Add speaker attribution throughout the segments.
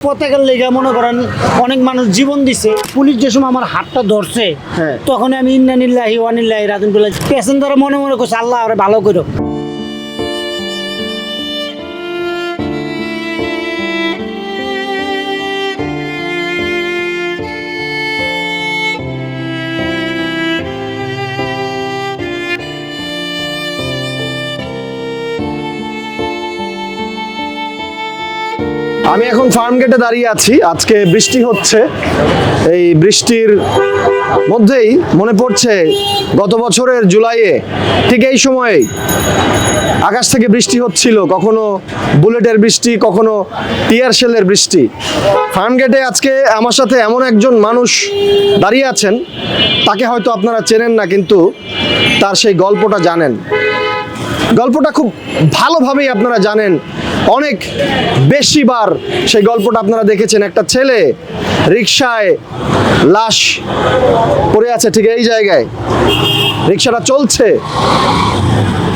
Speaker 1: পতাকার লেগে মনে করেন অনেক মানুষ জীবন দিছে। পুলিশ যে সময় আমার হাতটা ধরছে
Speaker 2: হ্যাঁ।
Speaker 1: তখন আমি ইন্নানিল্লাহি ওয়ানিল্লাহি বলে প্যাসেঞ্জার মনে মনে করছে আল্লাহ আরে ভালো করো।
Speaker 2: আমি এখন ফার্ম গেটে দাঁড়িয়ে আছি। আজকে বৃষ্টি হচ্ছে। এই বৃষ্টির মধ্যেই মনে পড়ছে গত বছরের জুলাইয়ে ঠিক এই সময়েই আকাশ থেকে বৃষ্টি হচ্ছিল, কখনো বুলেটের বৃষ্টি, কখনো টিয়ার শেলের বৃষ্টি। ফার্ম গেটে আজকে আমার সাথে এমন একজন মানুষ দাঁড়িয়ে আছেন, তাকে হয়তো আপনারা চেনেন না, কিন্তু তার সেই গল্পটা জানেন। গল্পটা খুব ভালোভাবেই আপনারা জানেন। অনেক বেশিবার সেই গল্পটা আপনারা দেখেছেন। একটা ছেলে রিক্সায় লাশ পড়ে আছে ঠিক এই জায়গায়। রিক্সাটা চলছে।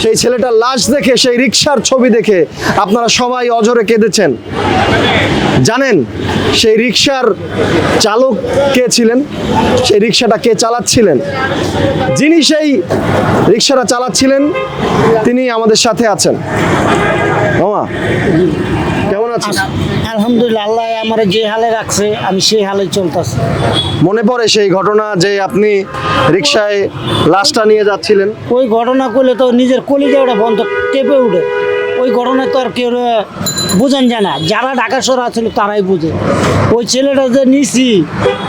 Speaker 2: সেই ছেলেটার লাশ দেখে, সেই রিক্সার ছবি দেখে আপনারা সবাই অজরে কেঁদেছেন। জানেন, সেই রিক্সার চালক কে ছিলেন? সেই রিক্সাটা কে চালাচ্ছিলেন? যিনি সেই রিক্সাটা চালাচ্ছিলেন, তিনি আমাদের সাথে আছেন। আছিস
Speaker 1: আলহামদুলিল্লাহ আল্লাহ আমার যে হালে রাখছে আমি সেই হালে চলতেছি।
Speaker 2: মনে পড়ে সেই ঘটনা যে আপনি রিক্সায় লাশটা নিয়ে যাচ্ছিলেন?
Speaker 1: ওই ঘটনা করলে তো নিজের কলিজা ওটা বন্ধ কেঁপে উঠে। ওই ঘটনা তো আর কেউ বোঝেন যায় না। যারা ঢাকা শহর আছিল তারাই বুঝে। ওই ছেলেটা যে নিছি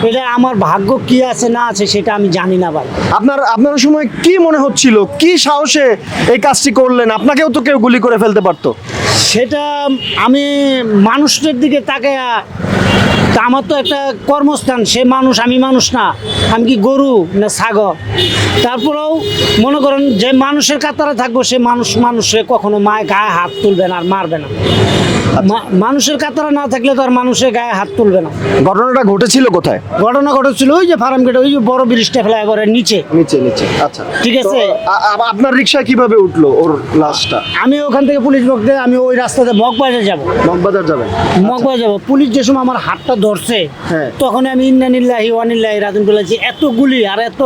Speaker 1: এটা আমার ভাগ্য কি আছে না আছে সেটা আমি জানি না ভাই।
Speaker 2: আপনার আপনার ওই সময় কি মনে হচ্ছিল? কি সাহসে এই কাজটি করলেন? আপনাকেও তো কেউ গুলি করে ফেলতে পারতো।
Speaker 1: সেটা আমি মানুষের দিকে তাকে তা আমার তো একটা কর্মস্থান, সে মানুষ, আমি মানুষ না। আমি কি গরু না ছাগল? তারপরেও মনে করেন যে মানুষের কাতারে থাকব, সে মানুষ, মানুষে কখনো মায় গায়ে হাত তুলবে না আর মারবে না। মানুষের কাতারে না থাকলে তো আর মানুষের গায়ে হাত তুলবে না।
Speaker 2: ঘটনাটা ঘটেছিল কোথায়?
Speaker 1: ঘটনা ঘটেছিল ওই যে ফার্ম গেটে ওই যে বড় ব্রিজটা ফ্লাইওভারের নিচে।
Speaker 2: নিচে নিচে আচ্ছা।
Speaker 1: ঠিক আছে।
Speaker 2: আপনার রিক্সায় কীভাবে উঠল ওর লাশটা?
Speaker 1: আমি ওখান থেকে পুলিশ বকতে আমি ওই রাস্তাতে মগবাজার যাব।
Speaker 2: মগবাজার যাবেন।
Speaker 1: মগবাজার যাব। পুলিশ যে সময় আমার হাতটা ধরছে
Speaker 2: হ্যাঁ।
Speaker 1: তখন আমি ইন্নানিল্লাহি ওয়ানিল্লাহি রাতুন বলেছি এত গুলি আর এত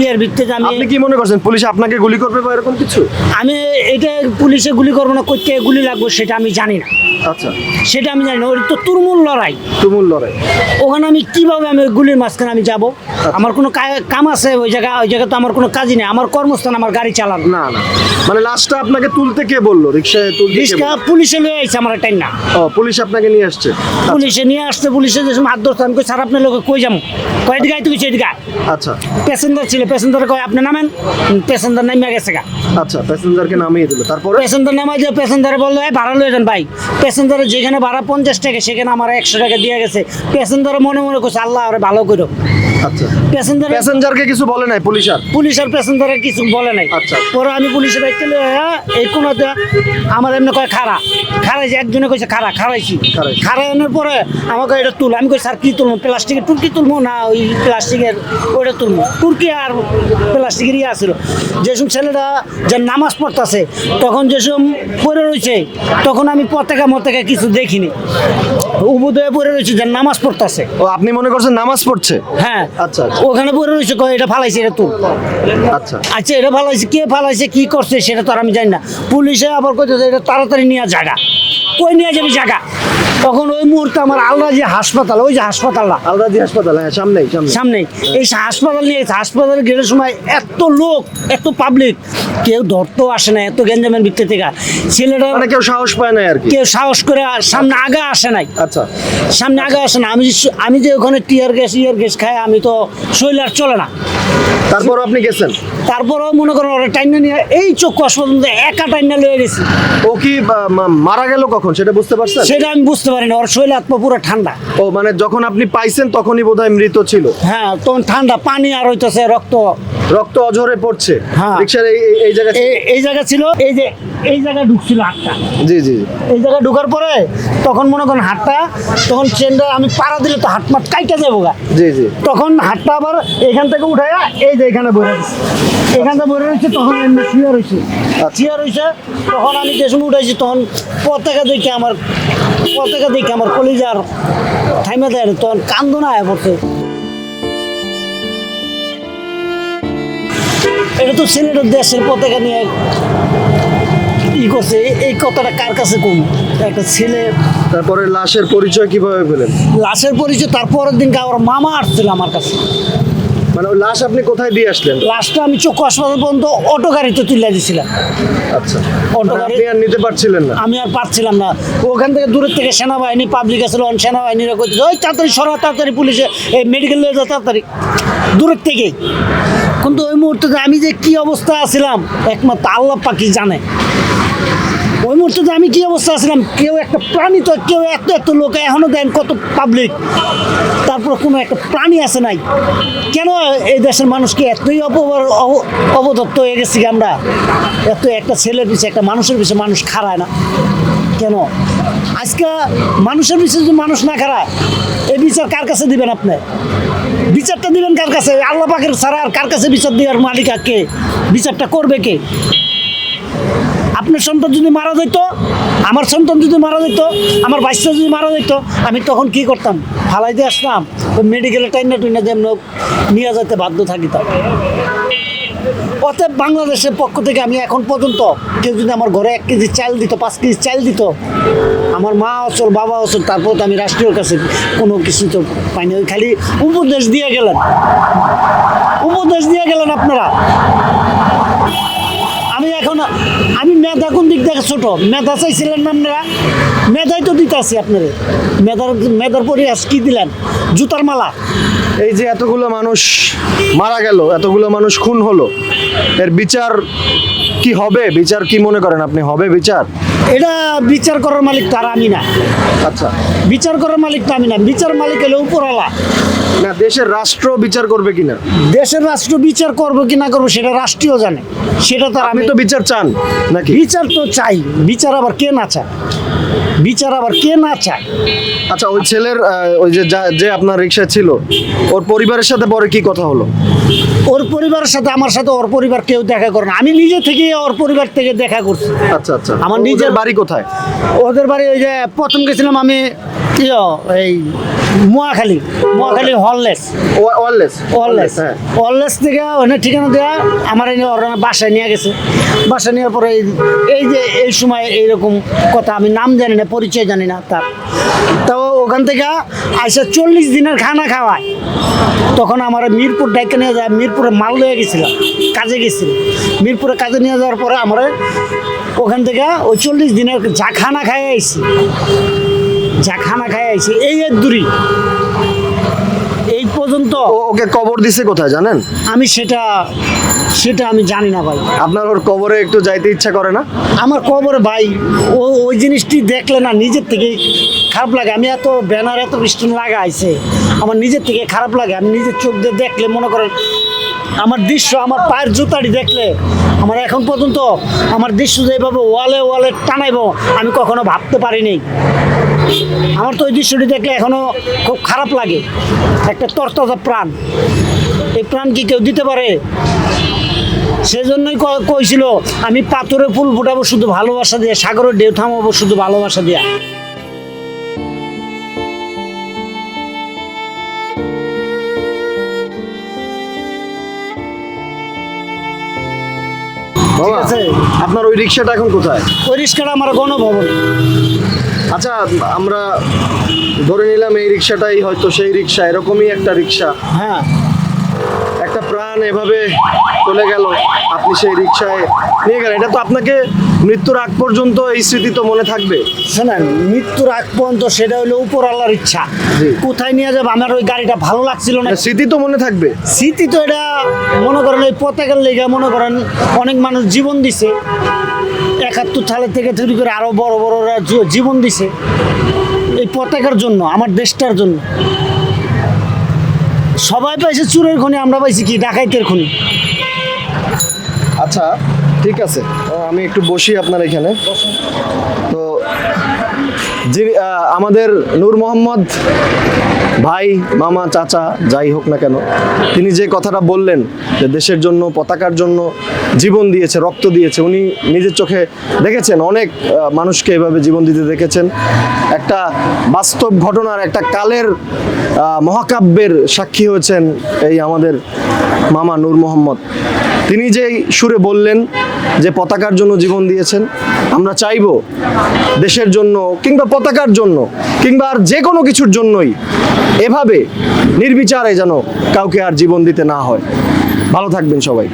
Speaker 1: ইয়ের ভিত্তিতে আমি
Speaker 2: আপনি কি মনে করছেন পুলিশ আপনাকে গুলি করবে বা এরকম কিছু?
Speaker 1: আমি এটা পুলিশে গুলি করব না কোথেকে গুলি লাগবো সেটা আমি জানি না।
Speaker 2: আচ্ছা।
Speaker 1: সেটা আমি জানি না ওটা তো তুরমুল লড়াই।
Speaker 2: তুমুল লড়াই।
Speaker 1: ওখানে আমি কীভাবে আমি ওই গুলির মাঝখানে আমি যাব? আমার কোনো কা- কাম আছে ওই জায়গা ওই জায়গায় তো আমার কোনো কাজই নেই আমার কর্মস্থান আমার গাড়ি চালানো।
Speaker 2: না না। মানে লাশটা আপনাকে তুলতে কে বলল? রিক্সায় তুলতে কে
Speaker 1: রিক্সা
Speaker 2: বলল?
Speaker 1: পুলিশে লয়ে আইছে আমার টাইম না।
Speaker 2: ও পুলিশ আপনাকে নিয়ে আসছে? আচ্ছা,
Speaker 1: পুলিশে নিয়ে আসতে পুলিশে যে সময় হাত ধরছে আমি কই স্যার আপনার লোকে কই যাব? কয় দিকে তুই সেদিকে আয়।
Speaker 2: আচ্ছা।
Speaker 1: প্যাসেঞ্জার ছিল প্যাসেঞ্জার কয় আপনি নামেন? প্যাসেঞ্জার নামিয়ে গেছে গা।
Speaker 2: আচ্ছা প্যাসেঞ্জারকে নামিয়ে দিল। তারপরে?
Speaker 1: প্যাসেঞ্জার নামাই যে প্যাসেঞ্জারে বলল "এই ভাড়া লয়ে যান ভাই। প্যাসেঞ্জারে যেখানে ভাড়া পঞ্চাশ টাকা সেখানে আমার একশো টাকা দিয়ে গেছে। প্যাসেঞ্জারে মনে মনে করছে আল্লাহ আরে ভালো করো।
Speaker 2: আচ্ছা।
Speaker 1: প্যাসেঞ্জার
Speaker 2: প্যাসেঞ্জারকে কিছু বলে নাই পুলিশ আর
Speaker 1: পুলিশ আর প্যাসেঞ্জারে কিছু বলে নাই।
Speaker 2: আচ্ছা।
Speaker 1: পরে আমি পুলিশের দায়িত্ব এই কোনোতে আমার এমনি কয় খাড়া। খাড়াইছি একজনে কইছে খাড়া খাড়াইছি।
Speaker 2: খাড়াইছি।
Speaker 1: খাড়ানোর পরে আমাকে এটা তুল আমি কই স্যার কি তুলবো? প্লাস্টিকের টুরকি তুলবো না ওই প্লাস্টিকের ওইটা তুলবো? টুরকি আর প্লাস্টিকের ইয়ে আসছিল যেসব ছেলেটা যে নামাজ পড়তেছে তখন যেসব পড়ে রয়েছে তখন আমি পতাকা মতাকা কিছু দেখিনি। উবুদয়ে পড়ে রয়েছে যে নামাজ পড়তেছে।
Speaker 2: ও আপনি মনে করছেন নামাজ পড়ছে?
Speaker 1: হ্যাঁ।
Speaker 2: আচ্ছা, আচ্ছা।
Speaker 1: ওখানে পড়ে রয়েছে কয় এটা ফালাইছে এটা তুল
Speaker 2: আচ্ছা।
Speaker 1: আচ্ছা এটা ফালাইছে কে ফালাইছে কি করছে সেটা তো আর আমি জানি না। পুলিশে আবার কইতেছে এটা তাড়াতাড়ি নিয়ে জায়গা কই নিয়ে যাবি জায়গা তখন ওই মুহূর্তে আমার যে হাসপাতাল ওই যে হাসপাতালটা।
Speaker 2: আলরাজি হাসপাতাল হ্যাঁ সামনেই সামনে
Speaker 1: সামনে এই হাসপাতাল নিয়ে হাসপাতালে গেলে সময় এত লোক এত পাবলিক কেউ ধরতেও আসে না এত গেঞ্জামের ভিত্তি থেকে। ছেলেটা
Speaker 2: মানে কেউ সাহস পায় না আর কি?
Speaker 1: কেউ সাহস করে সামনে আগা আসে নাই।
Speaker 2: আচ্ছা।
Speaker 1: সামনে আগে আসে না। আমি আমি যে ওখানে টিয়ার গ্যাস ইয়ার গ্যাস খাই আমি তো শৈল আর চলে না।
Speaker 2: তারপর আপনি গেছেন?
Speaker 1: তারপর মনে করেন ওরা টাইনা নিয়ে এই চক্ষু হাসপাতাল একা টাইনা লয়ে গেছি।
Speaker 2: ও কি মারা গেল কখন? সেটা বুঝতে পারছেন?
Speaker 1: সেটা আমি বুঝতে পারিনি। ওর শরীর হাত পুরো ঠান্ডা।
Speaker 2: ও মানে যখন আপনি পাইছেন তখনই বোধহয় মৃত ছিল?
Speaker 1: হ্যাঁ তখন ঠান্ডা পানি আর হইতেছে রক্ত।
Speaker 2: রক্ত অঝরে পড়ছে।
Speaker 1: হ্যাঁ।
Speaker 2: রিক্সার এই জায়গা
Speaker 1: এই জায়গা ছিল এই যে এই জায়গায় ঢুকছিল হাতটা।
Speaker 2: জি জি।
Speaker 1: এই জায়গায় ঢুকার পরে তখন মনে করেন হাতটা তখন চেনটা আমি পাড়া দিলে তো হাত মাত কাইটা যাব গা
Speaker 2: জি জি।
Speaker 1: তখন হাতটা আবার এখান থেকে উঠাইয়া এই যে এখানে বসে এখান থেকে বসে রয়েছে তখন এমনি শুয়ে রয়েছে শুয়ে রয়েছে তখন আমি যে সময় উঠেছি তখন পতাকা দেখে আমার পতাকা দেখে আমার কলিজার থাইমা দেয় তখন কান্দো না আয় পড়ছে। এটা তো ছেলেটা দেশের পতাকা নিয়ে করছে? এই- কথাটা কার কাছে কম? একটা ছেলে
Speaker 2: তারপরে লাশের পরিচয় কীভাবে পেলেন?
Speaker 1: লাশের পরিচয় তারপরের দিনকে আমার মামা আসছিল আমার কাছে।
Speaker 2: মানে ওই লাশ আপনি কোথায় দিয়ে আসলেন?
Speaker 1: লাশটা আমি চক্ষু হাসপাতাল পর্যন্ত অটো গাড়িতে তুলে দিয়েছিলাম।
Speaker 2: আচ্ছা।
Speaker 1: অটো
Speaker 2: মানে
Speaker 1: গাড়ি
Speaker 2: আর নিতে পারছিলেন না?
Speaker 1: আমি আর পারছিলাম না। ওখান থেকে দূরের থেকে সেনাবাহিনী পাবলিক আসলে অন সেনাবাহিনীরা করছে ওই তাড়াতাড়ি সরা তাড়াতাড়ি পুলিশে এই মেডিকেল নিয়ে যাও তাড়াতাড়ি। দূরের থেকেই। কিন্তু ওই মুহূর্তে যে আমি যে কি অবস্থা আছিলাম একমাত্র আল্লাহ পাকি জানে। ওই মুহূর্তে আমি কি অবস্থা আছিলাম, কেউ একটা প্রাণী তো, কেউ এত এত লোক এখনও দেন কত পাবলিক তারপর কোনো একটা প্রাণী আছে নাই। কেন এই দেশের মানুষকে এতই অব- অবদত্ত হয়ে গেছি আমরা? এত একটা ছেলের পিছিয়ে একটা মানুষের পিছিয়ে মানুষ খারায় না। কেন? আজকে মানুষের পিছিয়ে যদি মানুষ না খারায় এই বিচার কার কাছে দিবেন আপনি? বিচারটা দিবেন কার কাছে? আল্লাহ পাকের ছাড়া আর কার কাছে বিচার দেওয়ার মালিক কে? বিচারটা করবে কে? আপনার সন্তান যদি মারা যেত আমার সন্তান যদি মারা যেত আমার বাচ্চা যদি মারা যেত আমি তখন কি করতাম? ফালাই দিয়ে আসতাম, ওই মেডিকেলে টাইনা টুইনা যেন নিয়ে যেতে বাধ্য থাকিতাম। অতএব বাংলাদেশের পক্ষ থেকে আমি এখন পর্যন্ত কেউ যদি আমার ঘরে এক কেজি চাল দিত, পাঁচ কেজি চাল দিত, আমার মা অচল, বাবা অচল, তারপর তো আমি রাষ্ট্রীয় কাছে কোনো কিছু তো পাইনি। ওই খালি উপদেশ দিয়ে গেলেন। উপদেশ দিয়ে গেলেন আপনারা। এখন আমি মেধা কোন দিক থেকে ছোট? মেধা চাইছিলেন না আপনারা? মেধাই তো দিতে আছি আপনাদের মেধার মেধার পরিহাস কি দিলেন? জুতার মালা।
Speaker 2: এই যে এতগুলো মানুষ মারা গেল এতগুলো মানুষ খুন হলো এর বিচার কি হবে? বিচার কি মনে করেন আপনি? হবে বিচার?
Speaker 1: এটা বিচার করার মালিক তার আমি না।
Speaker 2: আচ্ছা।
Speaker 1: বিচার করার মালিক তো আমি না। বিচার মালিক হলে উপরওয়ালা।
Speaker 2: না দেশের রাষ্ট্র বিচার করবে কিনা?
Speaker 1: দেশের রাষ্ট্র বিচার করব কি না করব সেটা রাষ্ট্রীয় জানে। সেটা
Speaker 2: তো
Speaker 1: আমি
Speaker 2: তো বিচার চান নাকি?
Speaker 1: বিচার তো চাই। বিচার আবার কে না চায়? বিচার আবার কে না চায়?
Speaker 2: আচ্ছা ওই ছেলের ওই যে যা- আপনার রিক্সা ছিল ওর পরিবারের সাথে পরে কি কথা হলো?
Speaker 1: ওর পরিবারের সাথে আমার সাথে ওর পরিবার কেউ দেখা করে না। আমি নিজে থেকে ওর পরিবার থেকে দেখা করছি।
Speaker 2: আচ্ছা আচ্ছা।
Speaker 1: আমার নিজের-
Speaker 2: বাড়ি কোথায়?
Speaker 1: ওদের বাড়ি ওই যে প্রথম গেছিলাম আমি ইয়ো, এই মোয়াখালী মোয়াখালী হললেস।
Speaker 2: ওয়ারলেস
Speaker 1: ওয়ারলেস
Speaker 2: হ্যাঁ।
Speaker 1: ওয়ারলেস থেকে ওখানে ঠিকানা দেওয়া আমার এই ওর বাসায় নিয়ে গেছে। বাসায় নেওয়ার পরে এই- যে এই সময় এইরকম কথা আমি নাম জানি না পরিচয় জানি না তার। তো ওখান থেকে আইসা চল্লিশ দিনের খানা খাওয়ায়। তখন আমার মিরপুর ডাইকে নিয়ে যায় মিরপুরে মাল লয়ে গেছিলাম কাজে গেছিল। মিরপুরে কাজে নিয়ে যাওয়ার পরে আমার ওখান থেকে ওই চল্লিশ দিনের যা খানা খাই আইছি। যা খানা খাই আইছি এই এক দূরই এই পর্যন্ত
Speaker 2: ওকে কবর দিছে কোথায় জানেন?
Speaker 1: আমি সেটা সেটা আমি জানি না ভাই।
Speaker 2: আপনার ওর কবরে একটু যাইতে ইচ্ছা করে না?
Speaker 1: আমার কবরে ভাই ও ওই জিনিসটি দেখলে না নিজের থেকে খারাপ লাগে। আমি এত ব্যানার এত স্টোন লাগাইছে আমার নিজের থেকে খারাপ লাগে। আমি নিজের চোখ দিয়ে দেখলে মনে করেন আমার দৃশ্য আমার পায়ের জুতাটি দেখলে আমার এখন পর্যন্ত আমার দৃশ্য যেভাবে ওয়ালে ওয়ালে টানাইবো আমি কখনো ভাবতে পারিনি। আমার তো ওই দৃশ্যটি দেখলে এখনও খুব খারাপ লাগে। একটা তরতাজা প্রাণ। এই প্রাণ কি কেউ দিতে পারে? সেজন্যই কইছিল আমি পাথরে ফুল ফুটাবো শুধু ভালোবাসা দিয়ে সাগরের ঢেউ থামাবো শুধু ভালোবাসা দিয়া। আছে।
Speaker 2: আপনার ওই রিক্সাটা এখন কোথায়?
Speaker 1: ওই রিক্সাটা আমার গণভবন।
Speaker 2: আচ্ছা আমরা ধরে নিলাম এই রিক্সাটাই হয়তো সেই রিক্সা এরকমই একটা রিক্সা।
Speaker 1: হ্যাঁ।
Speaker 2: একটা প্রাণ এভাবে চলে গেল আপনি সেই রিক্সায় নিয়ে গেলেন। এটা তো আপনাকে মৃত্যুর আগ পর্যন্ত এই স্মৃতি তো মনে থাকবে।
Speaker 1: শোনেন মৃত্যুর আগ পর্যন্ত সেটা হলো উপর আল্লাহর ইচ্ছা কোথায় নিয়ে যাব? আমার ওই গাড়িটা ভালো লাগছিল না।
Speaker 2: স্মৃতি তো মনে থাকবে।
Speaker 1: স্মৃতি তো এটা মনে করেন এই পতাকার লেগে মনে করেন অনেক মানুষ জীবন দিছে। একাত্তর সালের থেকে শুরু করে আরও বড় বড়রা জীবন দিছে এই পতাকার জন্য, আমার দেশটার জন্য। সবাই পাইছে চুরের খনি, আমরা পাইছি কি? ডাকাইতের খনি।
Speaker 2: আচ্ছা ঠিক আছে। আমি একটু বসি আপনার এখানে। তো আমাদের নূর মোহাম্মদ ভাই, মামা, চাচা, যাই হোক না কেন, তিনি যে কথাটা বললেন যে দেশের জন্য, পতাকার জন্য জীবন দিয়েছে, রক্ত দিয়েছে, উনি নিজের চোখে দেখেছেন, অনেক মানুষকে এভাবে জীবন দিতে দেখেছেন। একটা বাস্তব ঘটনার, একটা কালের মহাকাব্যের সাক্ষী হয়েছেন এই আমাদের মামা নূর মোহাম্মদ। তিনি যেই সুরে বললেন যে পতাকার জন্য জীবন দিয়েছেন, আমরা চাইব দেশের জন্য কিংবা পতাকার জন্য কিংবা আর যে কোনো কিছুর জন্যই এভাবে নির্বিচারে যেন কাউকে আর জীবন দিতে না হয়। ভালো থাকবেন সবাই।